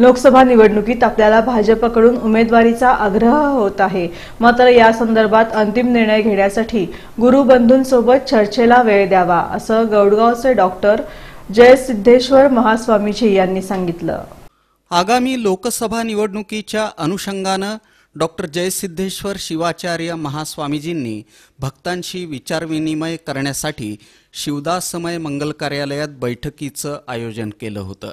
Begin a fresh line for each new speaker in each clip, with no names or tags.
लोकसभा निवडणुकीत आपल्याला भाजपकडून उमेदवारीचा आग्रह होत आहे. मात्र या संदर्भात अंतिम निर्णय घेण्यासाठी गुरुबंधूंसोबत चर्चेला वेळ द्यावा असं गौडगावचे डॉक्टर जयसिद्धेश्वर महास्वामीजी यांनी सांगितलं.
आगामी लोकसभा निवडणुकीच्या अनुषंगानं डॉक्टर जयसिद्धेश्वर शिवाचार्य महास्वामीजींनी भक्तांशी विचारविनिमय करण्यासाठी शिवदासमय मंगल कार्यालयात बैठकीचं आयोजन केलं होतं.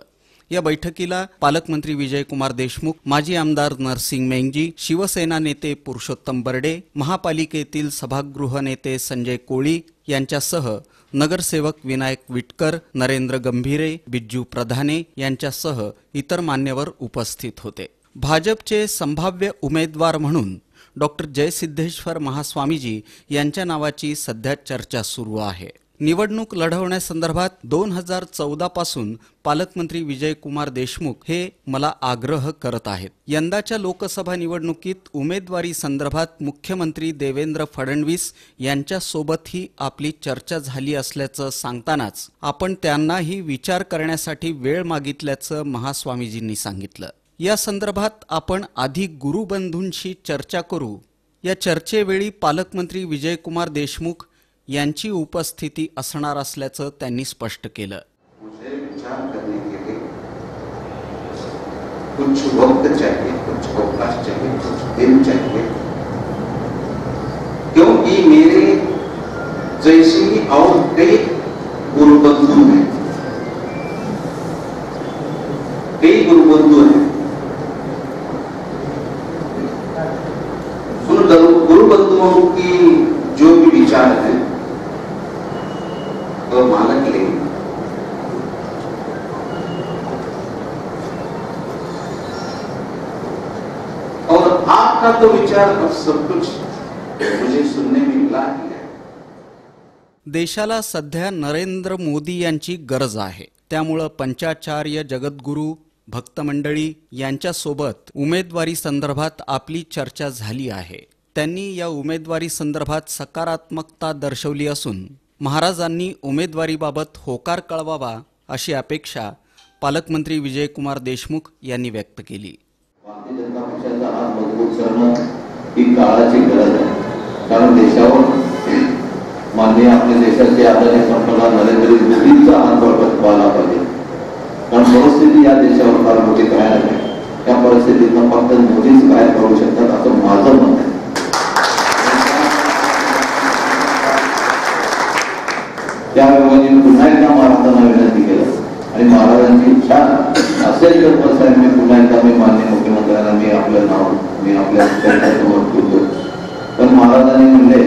या बैठकीला पालकमंत्री विजयकुमार देशमुख माजी आमदार नरसिंग मेंगजी शिवसेना नेते पुरुषोत्तम बर्डे महापालिकेतील सभागृह नेते संजय कोळी यांच्यासह नगरसेवक विनायक विटकर नरेंद्र गंभीरे बिज्जू प्रधाने यांच्यासह इतर मान्यवर उपस्थित होते. भाजपचे संभाव्य उमेदवार म्हणून डॉक्टर जयसिद्धेश्वर महास्वामीजी यांच्या नावाची सध्या चर्चा सुरू आहे. निवडणूक लढवण्यासंदर्भात दोन हजार चौदा पासून पालकमंत्री विजयकुमार देशमुख हे मला आग्रह करत आहेत. यंदाच्या लोकसभा निवडणुकीत उमेदवारी संदर्भात मुख्यमंत्री देवेंद्र फडणवीस यांच्यासोबतही आपली चर्चा झाली असल्याचं सांगतानाच आपण त्यांनाही विचार करण्यासाठी वेळ मागितल्याचं महास्वामीजींनी सांगितलं. या संदर्भात आपण आधी गुरुबंधूंशी चर्चा करू. या चर्चेवेळी पालकमंत्री विजयकुमार देशमुख यांची उपस्थिती असणार असल्याचं त्यांनी स्पष्ट केलं.
कुछ वक्त चाहिए कुछ अवकाश चाहिए कुछ दिन चाहिए। क्योंकि मेरे जैसे ही और कई गुरुबंधु हैं। कई गुरुबंधु हैं। उन गुरु- गुरुबंधुओं की जो भी विचार है तो मानक और आपका तो विचार और सब कुछ मुझे सुनने में मिला है
देशाला सध्या नरेंद्र मोदी यांची गरज आहे. त्यामुळं पंचाचार्य जगद्गुरू भक्तमंडळी यांच्यासोबत उमेदवारी संदर्भात आपली चर्चा झाली आहे. त्यांनी या उमेदवारी संदर्भात सकारात्मकता दर्शवली असून महाराजांनी उमेदवारीबाबत होकार कळवावा अशी अपेक्षा पालकमंत्री विजयकुमार देशमुख यांनी व्यक्त केली.
भारतीय जनता पक्षाचा हात मजबूत करणं ही काळाची गरज आहे. कारण देशावर माननीय आपल्या देशाचे आदरणीय पंतप्रधान नरेंद्र मोदींचा हात बळकट व्हायला पाहिजे. कारण परिस्थिती या देशावर फार मोठी तयार नाही त्या परिस्थितीतनं फक्त मोदीच काय करू शकतात असं माझं मत आहे. त्या त्याऐवजी म्हणजे पुन्हा एकदा महाराजांना विनंती केलं. आणि महाराजांची इच्छा असेल तर प्रसार मी पुन्हा एकदा मी मान्य मुख्यमंत्र्यांना मी आपलं नाव मी आपल्यासमोर ठेवतो पण महाराजांनी म्हणले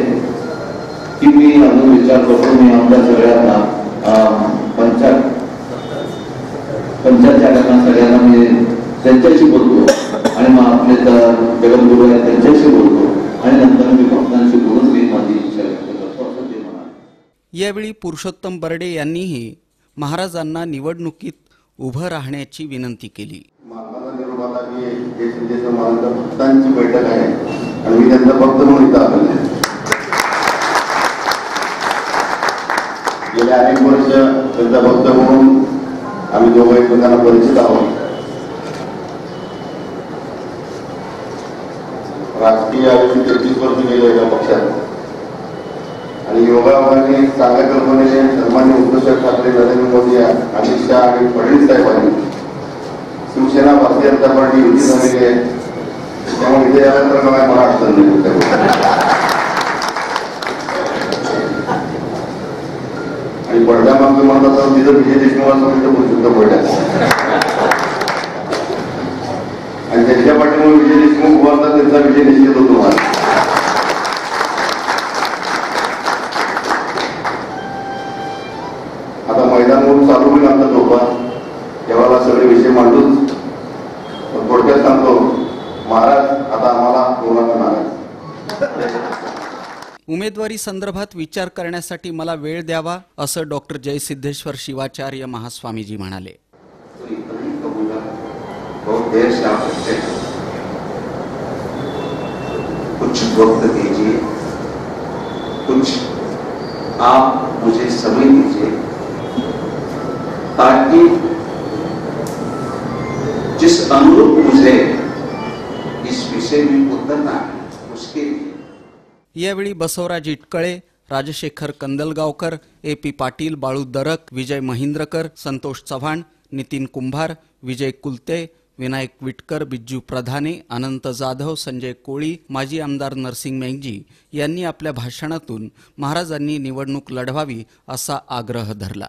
की मी अजून विचार करतो मी आपल्या सगळ्यांना अं, पंचा पंचायत सगळ्यांना मी त्यांच्याशी बोलतो. आणि मग आपले जगद्गुरू आहेत त्यांच्याशी बोलतो. आणि नंतर मी भक्तांशी बोलतो मी माझी इच्छा व्यक्त करतो असं ते म्हणाले
यावेळी पुरुषोत्तम बर्डे यांनीही महाराजांना निवडणुकीत उभं राहण्याची विनंती केली.
भक्तांची बैठक आहे आणि मी त्यांचा भक्त म्हणून इथं आलेलो गेल्या अनेक वर्ष त्यांचा भक्त म्हणून आम्ही दोघं एकमेकांना परिचित आहोत. राजकीय आयुष्य तेहतीस वर्ष गेले एका पक्षात. योगायोगाने चांगल्या कल्पनेने धर्माने उद्धव ठाकरे नरेंद्र मोदी अमित शहा आणि फडणवीस साहेबांनी. शिवसेना भारतीय जनता पार्टी युती झालेली आहे. त्यामुळे इथे यानंतर मला मला अडचण नाही आणि पडद्या मागचं म्हणत असं तिथं विजय देशमुखांसमोर इथं पुरुषोत्तम पडल्या आणि त्यांच्या पाठीमुळे विजय देशमुख उभारतात त्यांचा विजय निश्चित होतो. मला आता मैदान म्हणून चालू होईल आमचा झोपा तेव्हा सगळे विषय पण थोडक्यात सांगतो महाराज आता आम्हाला कोणाला नाराज.
उमेदवारी संदर्भात विचार करण्यासाठी मला वेळ द्यावा असं डॉक्टर जयसिद्धेश्वर शिवाचार्य महास्वामीजी म्हणाले.
वक्त दीजिए कुछ आप मुझे समय दीजिए. ताकि जिस अनुरूप मुझे इस विषय में उतरना है उसके लिए।
यावेळी बसवराज इटकळे राजशेखर कंदलगावकर ए पी पाटील बाळू दरक विजय महिंद्रकर संतोष चव्हाण नितीन कुंभार विजय कुलते विनायक विटकर बिज्जू प्रधाने अनंत जाधव संजय कोळी माजी आमदार नरसिंग मेंगजी यांनी आपल्या भाषणातून महाराजांनी निवडणूक लढवावी असा आग्रह धरला.